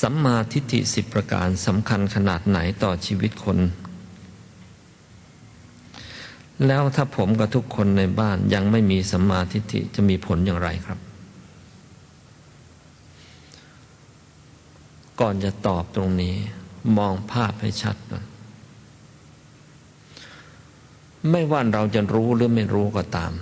สัมมาทิฏฐิสิบประการสำคัญขนาดไหนต่อชีวิตคน แล้วถ้าผมกับทุกคนในบ้านยังไม่มีสัมมาทิฏฐิจะมีผลอย่างไรครับ ก่อนจะตอบตรงนี้ มองภาพให้ชัดก่อนไม่ว่าเราจะรู้หรือไม่รู้ก็ตาม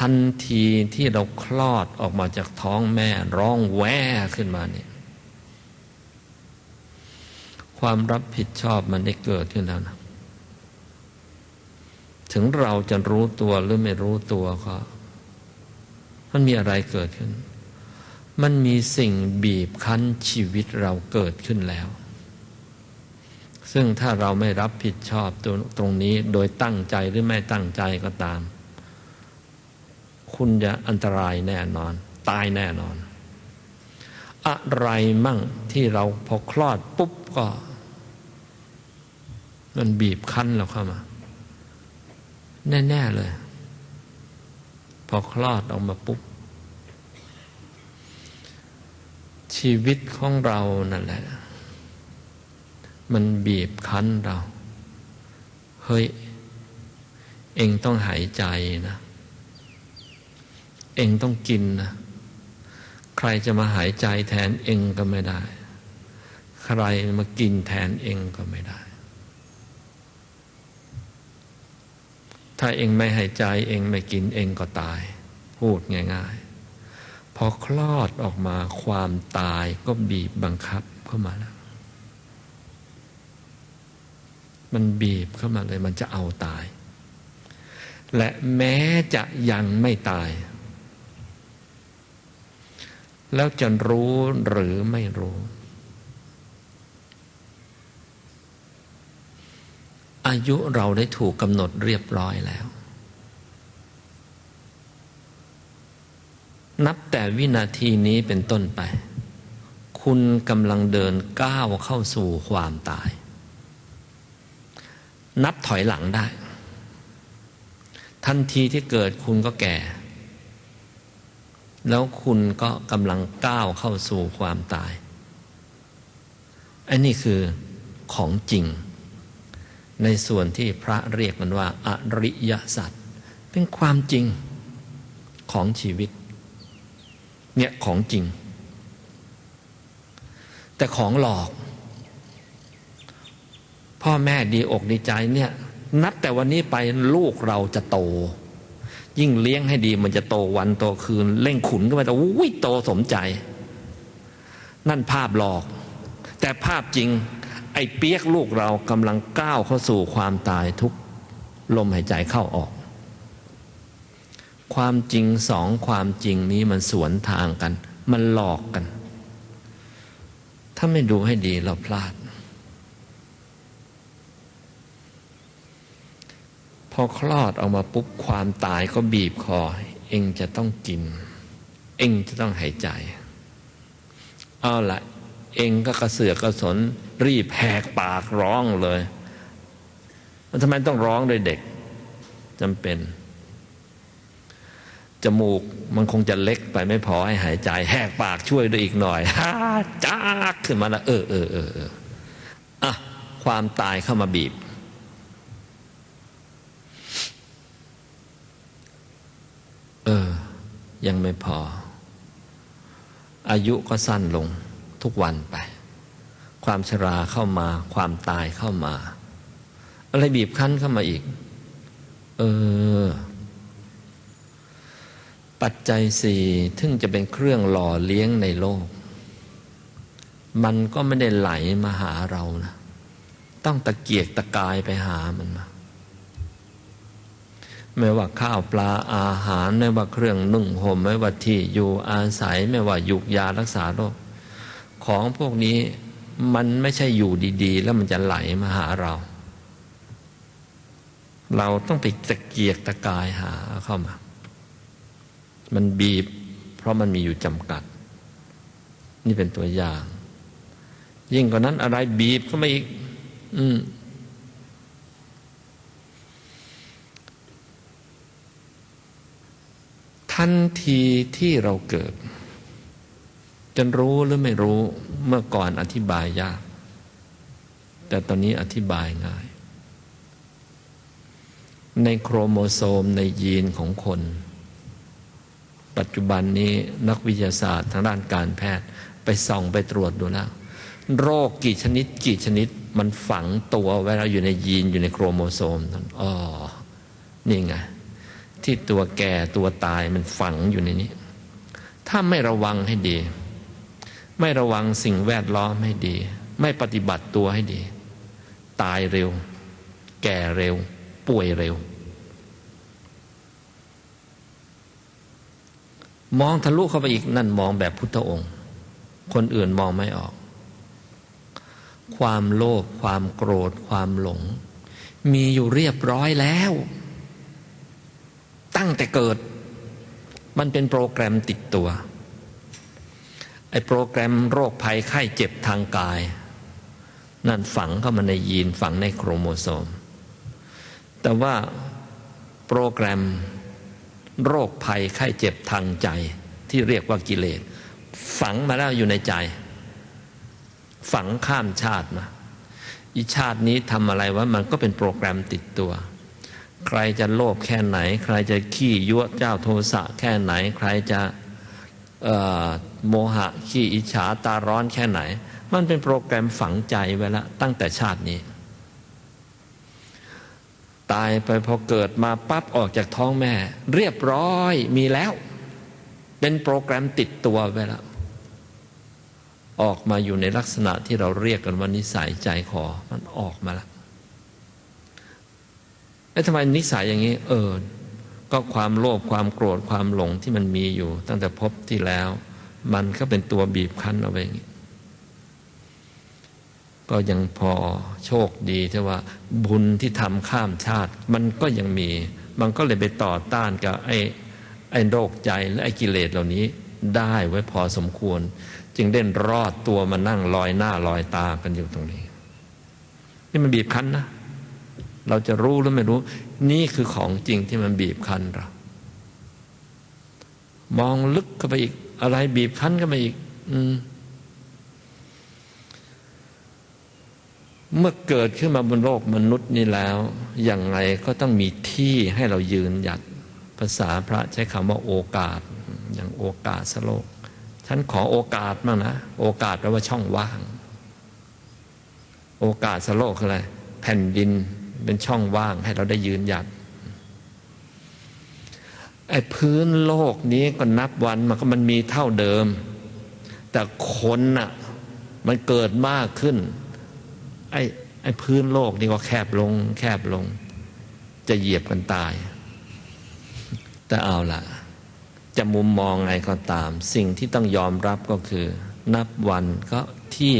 ทันทีที่เราคลอดออกมาจากท้องแม่ ร้องแว่ขึ้นมาเนี่ยความรับผิดชอบมันได้เกิดขึ้นแล้วนะถึงเราจะรู้ตัวหรือไม่รู้ตัวก็มันมีอะไรเกิดขึ้น มันมีสิ่งบีบคั้นชีวิตเราเกิดขึ้นแล้ว ซึ่งถ้าเราไม่รับผิดชอบตรงตรงนี้โดยตั้งใจหรือไม่ตั้งใจก็ตาม คุณจะอันตรายแน่นอน ตายแน่นอน อะไรมั่งที่เราพอคลอดปุ๊บก็ มันบีบคั้นเราเข้ามา แน่ ๆ เลย พอคลอดออกมาปุ๊บ ชีวิตของเรานั่นแหละ มันบีบคั้นเรา เฮ้ย เองต้องหายใจนะ เองต้องกินนะใครจะมาหายใจแทนเองก็ไม่ได้ ใครมากินแทนเองก็ไม่ได้ ถ้าเองไม่หายใจเองไม่กินเองก็ตาย พูดง่ายๆ พอคลอดออกมาความตายก็บีบบังคับเข้ามาแล้ว มันบีบเข้ามาเลยมันจะเอาตายและแม้จะยังไม่ตาย แล้วจะรู้หรือไม่รู้ อายุเราได้ถูกกำหนดเรียบร้อยแล้ว นับแต่วินาทีนี้เป็นต้นไป คุณกำลังเดินก้าวเข้าสู่ความตาย นับถอยหลังได้ ทันทีที่เกิดคุณก็แก่ แล้วคุณก็กำลังก้าวเข้าสู่ความตาย อันนี้คือของจริง ในส่วนที่พระเรียกมันว่า อริยสัจเป็นความจริงของชีวิต เนี่ยของจริง แต่ของหลอก พ่อแม่ดีอกดีใจเนี่ย นับแต่วันนี้ไปลูกเราจะโต ยิ่งเลี้ยงให้ดีมันจะโตวันโตคืน เล่งขุนก็ไปแต่อุ้ยโตสมใจ นั่นภาพหลอก แต่ภาพจริง ไอ้เปียกลูกเรากำลังก้าวเข้าสู่ความตายทุกลมหายใจเข้าออก ความจริงสองความจริงนี้มันสวนทางกัน มันหลอกกัน ถ้าไม่ดูให้ดีเราพลาด พอคลอดออกมาปุ๊บความตายก็บีบคอ เองจะต้องกิน เองจะต้องหายใจ เอาละเองก็กระเสือกกระสน รีบแหกปากร้องเลยมันทำไมต้องร้องโดยเด็กจำเป็น จมูกมันคงจะเล็กไปไม่พอให้หายใจ แหกปากช่วยด้วยอีกหน่อยฮ่าจ้าขึ้นมาล้วเออเออเออเอออะความตายเข้ามาบีบ ออยังไม่พอ อายุก็สั้นลงทุกวันไป ความชราเข้ามา ความตายเข้ามา อะไรบีบคั้นเข้ามาอีก เออ ปัจจัยสี่ถึงจะเป็นเครื่องหล่อเลี้ยงในโลก มันก็ไม่ได้ไหลมาหาเรานะ ต้องตะเกียกตะกายไปหามันมา ไม่ว่าข้าวปลาอาหาร ไม่ว่าเครื่องนุ่งห่มไม่ว่าที่อยู่อาศัยไม่ว่ายุกยารักษาโรคของพวกนี้มันไม่ใช่อยู่ดีๆ แล้วมันจะไหลมาหาเรา เราต้องไปตะเกียกตะกายหาเข้ามา มันบีบ เพราะมันมีอยู่จำกัด นี่เป็นตัวอย่าง ยิ่งกว่านั้นอะไรบีบเข้ามาอีก อืม ทันทีที่เราเกิดจะรู้หรือไม่รู้เมื่อก่อนอธิบายยาก แต่ตอนนี้อธิบายง่าย ในโครโมโซมในยีนของคน ปัจจุบันนี้นักวิทยาศาสตร์ทางด้านการแพทย์ไปส่องไปตรวจดูแล้ว โรคกี่ชนิดกี่ชนิดมันฝังตัวไว้แล้วอยู่ในยีนอยู่ในโครโมโซมนั่นอ๋อนี่ไง ที่ตัวแก่ตัวตายมันฝังอยู่ในนี้ ถ้าไม่ระวังให้ดี ไม่ระวังสิ่งแวดล้อมให้ดี ไม่ปฏิบัติตัวให้ดี ตายเร็ว แก่เร็ว ป่วยเร็ว มองทะลุเข้าไปอีกนั่นมองแบบพุทธองค์ คนอื่นมองไม่ออก ความโลภความโกรธความหลง มีอยู่เรียบร้อยแล้ว ตั้งแต่เกิด มันเป็นโปรแกรมติดตัว ไอ้โปรแกรมโรคภัยไข้เจ็บทางกาย นั่นฝังเข้ามาในยีนฝังในโครโมโซม แต่ว่าโปรแกรมโรคภัยไข้เจ็บทางใจที่เรียกว่ากิเลส ฝังมาแล้วอยู่ในใจ ฝังข้ามชาติมาอีชาตินี้ทำอะไรวะมันก็เป็นโปรแกรมติดตัว ใครจะโลภแค่ไหน ใครจะขี้ยั่วเจ้าโทสะแค่ไหน ใครจะโมหะขี้อิจฉาตาร้อนแค่ไหน มันเป็นโปรแกรมฝังใจไว้แล้วตั้งแต่ชาตินี้ ตายไปพอเกิดมาปั๊บออกจากท้องแม่ เรียบร้อยมีแล้ว เป็นโปรแกรมติดตัวไปแล้วออกมาอยู่ในลักษณะที่เราเรียกกันว่านิสัยใจคอมันออกมาแล้ว แล้วทำไมนิสัยอย่างนี้ เออ ก็ความโลภความโกรธความหลงที่มันมีอยู่ ตั้งแต่พบที่แล้ว มันก็เป็นตัวบีบคั้นเอาไว้อย่างนี้ก็ยังพอโชคดีที่ว่า บุญที่ทำข้ามชาติ มันก็ยังมี มันก็เลยไปต่อต้านกับไอ้ไอ้โรคใจและไอ้กิเลสเหล่านี้ได้ไว้พอสมควร จึงเด่นรอดตัวมานั่งลอยหน้าลอยตากันอยู่ตรงนี้ นี่มันบีบคั้นนะ เราจะรู้หรือไม่รู้ นี่คือของจริงที่มันบีบคั้นเรา มองลึกเข้าไปอีก อะไรบีบคั้นเข้าไปอีก อืมเมื่อเกิดขึ้นมาบนโลกมนุษย์นี้แล้ว อย่างไรก็ต้องมีที่ให้เรายืนหยัด ภาษาพระใช้คำว่าโอกาส อย่างโอกาสสโลก ฉันขอโอกาสบ้างนะ โอกาสแปลว่าช่องว่าง โอกาสสโลกคืออะไร แผ่นดิน เป็นช่องว่างให้เราได้ยืนหยัดไอ้พื้นโลกนี้ก็นับวันมันก็มันมีเท่าเดิม แต่คนน่ะ มันเกิดมากขึ้น ไอ้ไอ้พื้นโลกนี่ก็แคบลง แคบลง จะเหยียบกันตาย แต่เอาล่ะ จะมุมมองไงก็ตาม สิ่งที่ต้องยอมรับก็คือ นับวันก็ที่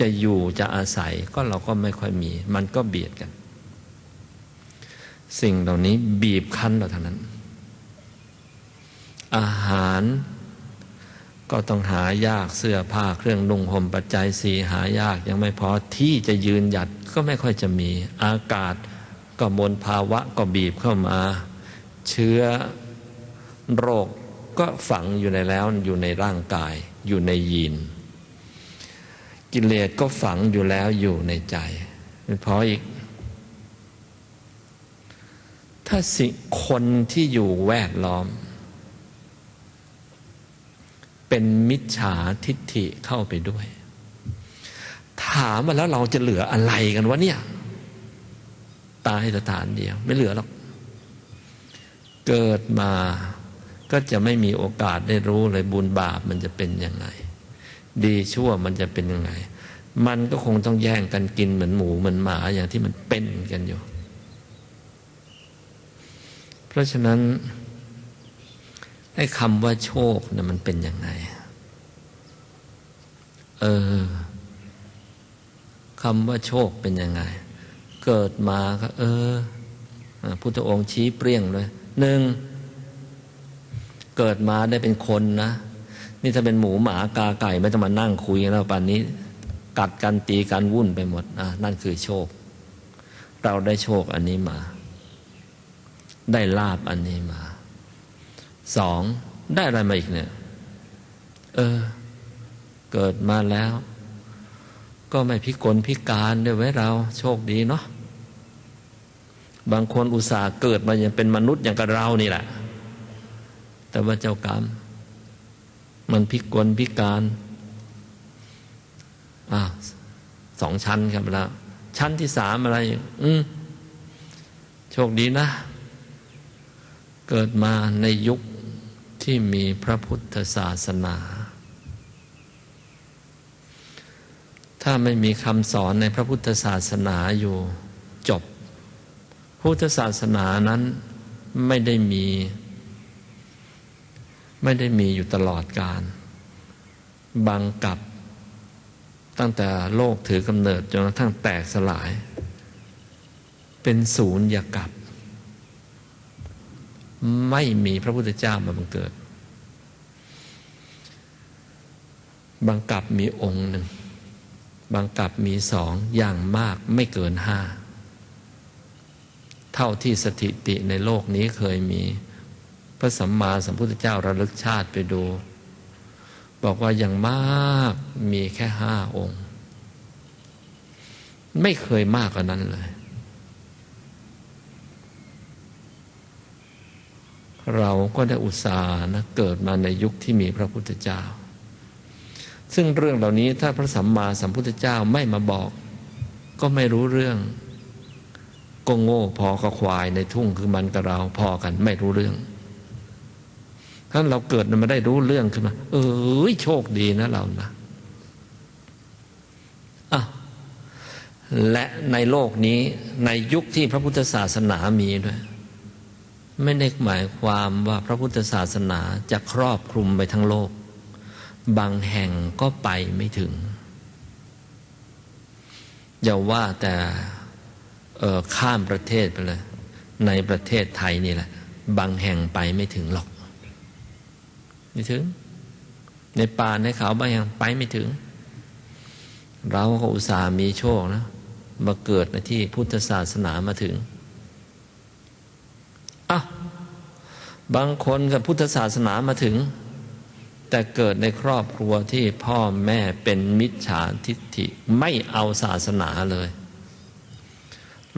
จะอยู่จะอาศัยก็เราก็ไม่ค่อยมี มันก็เบียดกัน สิ่งเหล่านี้บีบคั้นเราทั้งนั้น อาหารก็ต้องหายากเสื้อผ้าเครื่องนุ่งห่มปัจจัยสีหายากยังไม่พอที่จะยืนหยัดก็ไม่ค่อยจะมีอากาศก็มลภาวะก็บีบเข้ามา เชื้อโรคก็ฝังอยู่ในแล้วอยู่ในร่างกาย อยู่ในยีน กิเลสก็ฝังอยู่แล้วอยู่ในใจไม่พออีก ถ้าสิคนที่อยู่แวดล้อม เป็นมิจฉาทิฏฐิเข้าไปด้วย ถามมาแล้วเราจะเหลืออะไรกันวะเนี่ย ตายสถานเดียว ไม่เหลือหรอก เกิดมาก็จะไม่มีโอกาสได้รู้เลยบุญบาปมันจะเป็นยังไง ดีชั่วมันจะเป็นยังไง มันก็คงต้องแย่งกันกินเหมือนหมูเหมือนหมาอย่างที่มันเป็นกันอยู่ เพราะฉะนั้นไอ้คำว่าโชคนะมันเป็นยังไง เออคำว่าโชคเป็นยังไง เกิดมาก็ เออพุทธองค์ชี้เปรี้ยงเลยหนึ่งเกิดมาได้เป็นคนนะ นี่ถ้าเป็นหมูหมากาไก่ไม่ต้องมานั่งคุยกันแล้วป่านนี้ กัดกันตีกันวุ่นไปหมดอะนั่นคือโชค เราได้โชคอันนี้มา ได้ลาบอันนี้มาสองได้อะไรมาอีกเนี่ย เออ เกิดมาแล้ว ก็ไม่พิกลพิการด้วยไว้เรา โชคดีเนาะบางคนอุตส่าห์เกิดมายังเป็นมนุษย์อย่างกับเรานี่แหละ แต่ว่าเจ้ากรรม มันพิกลพิการอ่าสองชั้นครับแล้วชั้นที่สามอะไร อืมโชคดีนะ เกิดมาในยุคที่มีพระพุทธศาสนา ถ้าไม่มีคำสอนในพระพุทธศาสนาอยู่จบ พุทธศาสนานั้นไม่ได้มี ไม่ได้มีอยู่ตลอดการ บางกับตั้งแต่โลกถือกำเนิดจนกระทั่งแตกสลาย เป็นศูนย์ยากับ ไม่มีพระพุทธเจ้ามาบังเกิด บางกับมีองค์หนึ่ง บางกับมีสองอย่างมากไม่เกินห้า เท่าที่สถิติในโลกนี้เคยมีพระสัมมาสัมพุทธเจ้าระลึกชาติไปดู บอกว่าอย่างมากมีแค่ห้าองค์ ไม่เคยมากกว่านั้นเลย เราก็ได้อุตส่าห์นะเกิดมาในยุคที่มีพระพุทธเจ้า ซึ่งเรื่องเหล่านี้ถ้าพระสัมมาสัมพุทธเจ้าไม่มาบอก ก็ไม่รู้เรื่อง ก็โง่พอกับควายในทุ่งคือมันกับเราพอกันไม่รู้เรื่องท่านเราเกิดมาได้รู้เรื่องขึ้นมา เออโชคดีนะเรานะอะและในโลกนี้ในยุคที่พระพุทธศาสนามีด้วย ไม่ได้หมายความว่าพระพุทธศาสนาจะครอบคลุมไปทั้งโลก บางแห่งก็ไปไม่ถึง อย่าว่าแต่ข้ามประเทศไปเลย ในประเทศไทยนี่แหละ บางแห่งไปไม่ถึงหรอก ไม่ถึง ในป่าในเขาบางแห่งไปไม่ถึง เราก็อุตส่าห์มีโชคนะมาเกิดในที่พุทธศาสนามาถึง อะบางคนกับพุทธศาสนามาถึง แต่เกิดในครอบครัวที่พ่อแม่เป็นมิจฉาทิฏฐิไม่เอาศาสนาเลย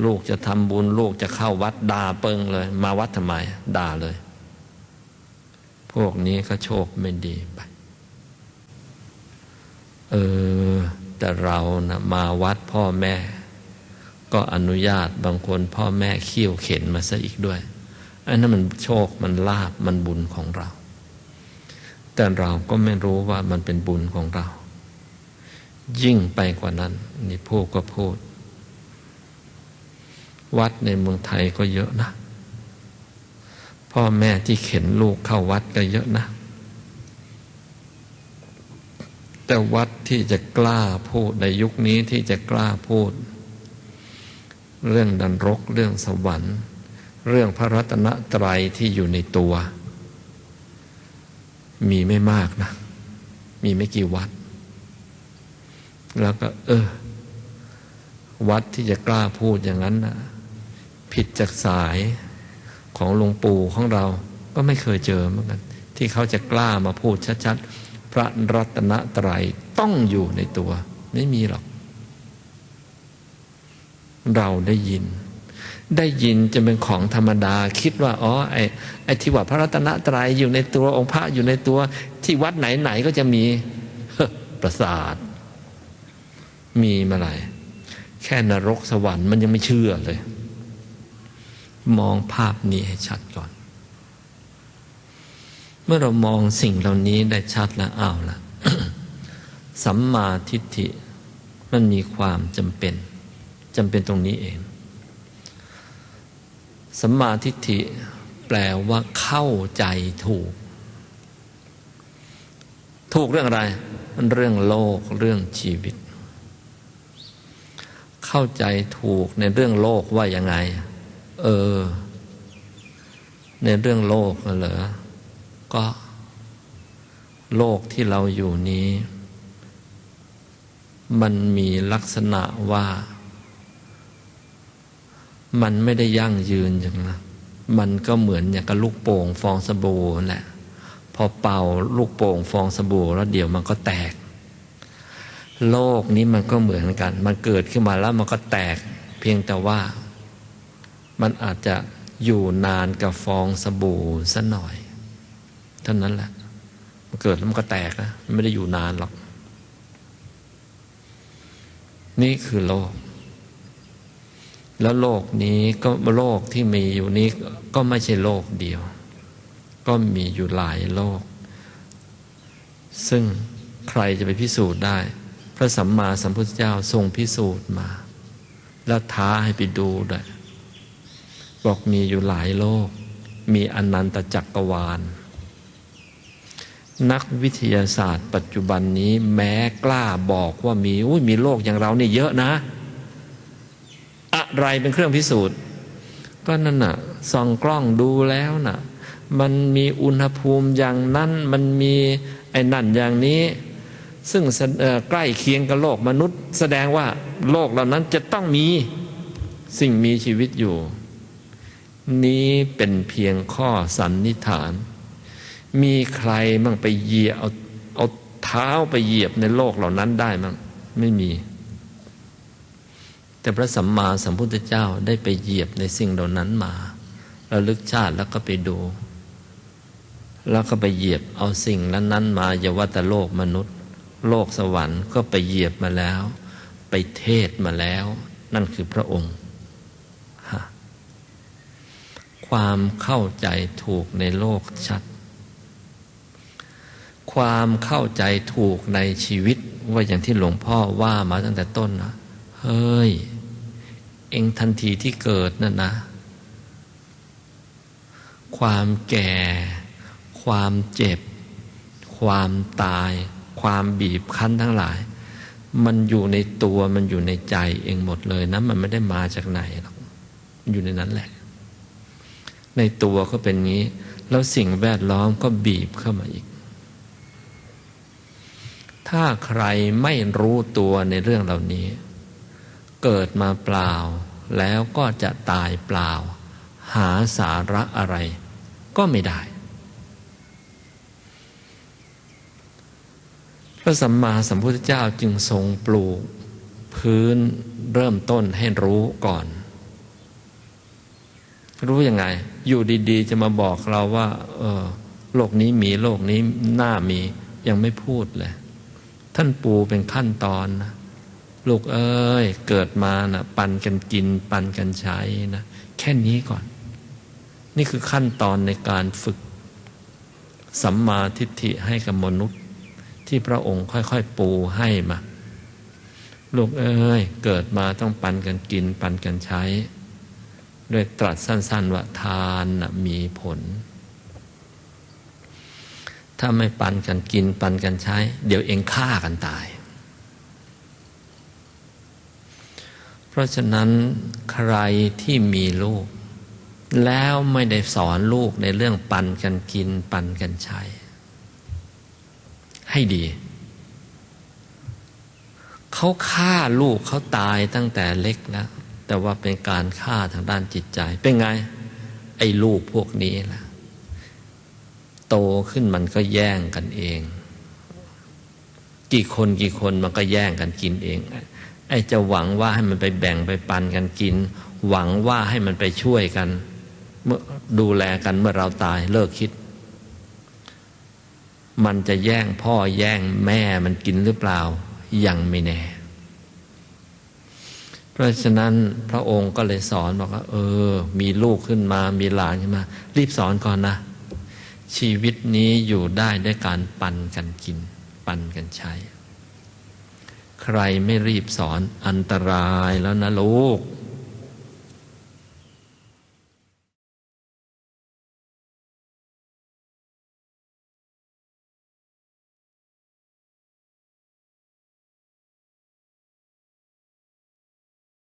ลูกจะทำบุญลูกจะเข้าวัดด่าเปิงเลย มาวัดทำไมด่าเลย พวกนี้ก็โชคไม่ดีไป เออ แต่เรานะมาวัดพ่อแม่ ก็อนุญาตบางคนพ่อแม่เขี่ยวเข็นมาซะอีกด้วย อันนั้นมันโชคมันลาบมันบุญของเรา แต่เราก็ไม่รู้ว่ามันเป็นบุญของเรา ยิ่งไปกว่านั้น นี่พูดก็พูด วัดในเมืองไทยก็เยอะนะ พ่อแม่ที่เข็นลูกเข้าวัดก็เยอะนะ แต่วัดที่จะกล้าพูดในยุคนี้ที่จะกล้าพูด เรื่องดันรกเรื่องสวรรค์ เรื่องพระรัตนตรัยที่อยู่ในตัว มีไม่มากนะ มีไม่กี่วัด แล้วก็ เออ วัดที่จะกล้าพูดอย่างนั้นนะผิดจากสายของหลวงปู่ของเรา ก็ไม่เคยเจอเหมือนกัน ที่เขาจะกล้ามาพูดชัดๆ พระรัตนตรัยต้องอยู่ในตัว ไม่มีหรอก เราได้ยิน ได้ยินจะเป็นของธรรมดา คิดว่าอ๋อไอ้ไอ้ที่ว่าพระรัตนตรัยอยู่ในตัวองค์พระอยู่ในตัว ที่วัดไหนไหนก็จะมีประสาท มีมาไหรแค่นรกสวรรค์มันยังไม่เชื่อเลย มองภาพนี้ให้ชัดก่อน เมื่อเรามองสิ่งเหล่านี้ได้ชัดแล้วอ้าวละสัมมาทิฏฐิมันมีความจำเป็นจำเป็นตรงนี้เอง สัมมาทิฏฐิแปลว่าเข้าใจถูก ถูกเรื่องอะไร เรื่องโลกเรื่องชีวิต เข้าใจถูกในเรื่องโลกว่ายังไง เออ ในเรื่องโลกเหรอ ก็ โลกที่เราอยู่นี้ มันมีลักษณะว่า มันไม่ได้ยั่งยืนอย่างนะมันก็เหมือนอย่างกับลูกโป่งฟองสบู่แหละ พอเป่าลูกโป่งฟองสบู่แล้วเดี๋ยวมันก็แตก โลกนี้มันก็เหมือนกัน มันเกิดขึ้นมาแล้วมันก็แตก เพียงแต่ว่า มันอาจจะอยู่นานกับฟองสบู่สัหน่อยเท่านั้นแหละ มันเกิดแล้วมันก็แตกนะไม่ได้อยู่นานหรอก นี่คือโลก แล้วโลกนี้ก็โลกที่มีอยู่นี้ก็ไม่ใช่โลกเดียว ก็มีอยู่หลายโลก ซึ่งใครจะไปพิสูจน์ได้ พระสัมมาสัมพุทธเจ้าทรงพิสูจน์มา แล้วท้าให้ไปดูด้วยบอกมีอยู่หลายโลก มีอนันตจักรวาล นักวิทยาศาสตร์ ปัจจุบันนี้แม้กล้าบอกว่ามีอุ้ยมีโลกอย่างเรานี่เยอะนะ ไรเป็นเครื่องพิสูจน์ ก็นั่นน่ะส่องกล้องดูแล้วน่ะ มันมีอุณหภูมิอย่างนั้น มันมีไอ้นั่นอย่างนี้ ซึ่งใกล้เคียงกับโลกมนุษย์ แสดงว่าโลกเหล่านั้นจะต้องมีสิ่งมีชีวิตอยู่ นี้เป็นเพียงข้อสันนิษฐาน มีใครมั่งไปเหยียบเอาเอาเท้าไปเหยียบในโลกเหล่านั้นได้มั่งไม่มี แต่พระสัมมาสัมพุทธเจ้าได้ไปเหยียบในสิ่งเหล่านั้นมาระลึกชาติแล้วก็ไปดู แล้วก็ไปเหยียบเอาสิ่งนั้นนั้นมาอย่าว่าแต่โลกมนุษย์ โลกสวรรค์ก็ไปเหยียบมาแล้ว ไปเทศมาแล้ว นั่นคือพระองค์ ความเข้าใจถูกในโลกชัด ความเข้าใจถูกในชีวิตว่าอย่างที่หลวงพ่อว่ามาตั้งแต่ต้นนะเฮ้ย เองทันทีที่เกิดนั่นนะ ความแก่ ความเจ็บ ความตาย ความบีบคั้นทั้งหลาย มันอยู่ในตัวมันอยู่ในใจเองหมดเลยนะ มันไม่ได้มาจากไหนหรอกอยู่ในนั้นแหละ ในตัวก็เป็นงี้ แล้วสิ่งแวดล้อมก็บีบเข้ามาอีก ถ้าใครไม่รู้ตัวในเรื่องเหล่านี้ เกิดมาเปล่า แล้วก็จะตายเปล่า หาสาระอะไร ก็ไม่ได้ พระสัมมาสัมพุทธเจ้าจึงทรงปลูก พื้นเริ่มต้นให้รู้ก่อน รู้ยังไง อยู่ดีๆ จะมาบอกเราว่า เออ โลกนี้มีโลกนี้หน่ามียังไม่พูดเลย ท่านปูเป็นขั้นตอนนะ ลูกเอ้ย เกิดมานะปันกันกิน ปันกันใช้นะแค่นี้ก่อน นี่คือขั้นตอนในการฝึก สัมมาทิฏฐิให้กับมนุษย์ ที่พระองค์ค่อยๆปูให้มาลูกเอ้ย เกิดมาต้องปันกันกิน ปันกันใช้ โดยตรัสสั้น ๆ ว่าทานมีผล ถ้าไม่ปันกันกิน ปันกันใช้ เดี๋ยวเองฆ่ากันตาย เพราะฉะนั้นใครที่มีลูก แล้วไม่ได้สอนลูกในเรื่องปันกันกินปันกันใช้ ให้ดี เขาฆ่าลูกเขาตายตั้งแต่เล็กแล้ว แต่ว่าเป็นการฆ่าทางด้านจิตใจ เป็นไง ไอ้ลูกพวกนี้ล่ะ โตขึ้นมันก็แย่งกันเอง กี่คนกี่คนมันก็แย่งกันกินเอง อ้จะหวังว่าให้มันไปแบ่งไปปันกันกิน หวังว่าให้มันไปช่วยกันเมื่อดูแลกันเมื่อเราตายเลิกคิด มันจะแย่งพ่อแย่งแม่มันกินหรือเปล่า ยังไม่แน่ เพราะฉะนั้นพระองค์ก็เลยสอนบอกว่า เออ มีลูกขึ้นมา มีหลานขึ้นมา รีบสอนก่อนนะ ชีวิตนี้อยู่ได้ด้วยการปันกันกิน ปันกันใช้ ใครไม่รีบสอนอันตรายแล้วนะลูก